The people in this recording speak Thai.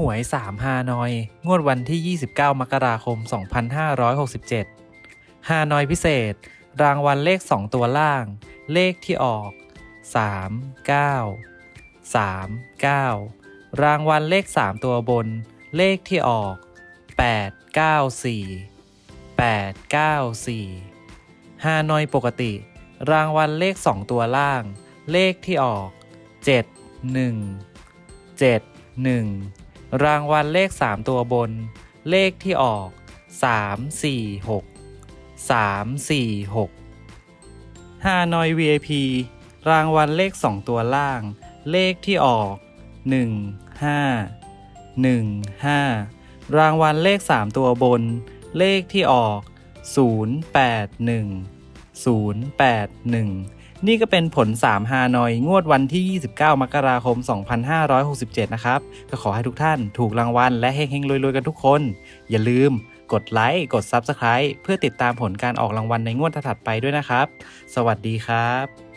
หวย3ฮานอย งวดวันที่ 29 มกราคม 2567 ฮานอยพิเศษ รางวัลเลข 2 ตัวล่าง เลขที่ออก 3 9 3 9 รางวัลเลข 3 ตัวบน เลขที่ออก 8 9 4 8 9 4 ฮานอยปกติ รางวัลเลข 2 ตัวล่าง เลขที่ออก 7 1 7 1 รางวัลเลข 3 ตัวบน เลขที่ออก 3 4 6 3 4 6ฮานอย VIP รางวัลเลข 2 ตัวล่าง เลขที่ออก 1 5 1 5 รางวัลเลข 3 ตัวบน เลขที่ออก 0 8 1 0 8 1 นี่ก็เป็นผล 3 ฮานอย งวดวันที่ 29 มกราคม 2567 นะครับ ก็ขอให้ทุกท่านถูกรางวัลและเฮงๆรวยๆ กันทุกคน อย่าลืมกดไลค์ กด Subscribe เพื่อติดตามผลการออกรางวัลในงวดถัดไปด้วยนะครับ สวัสดีครับ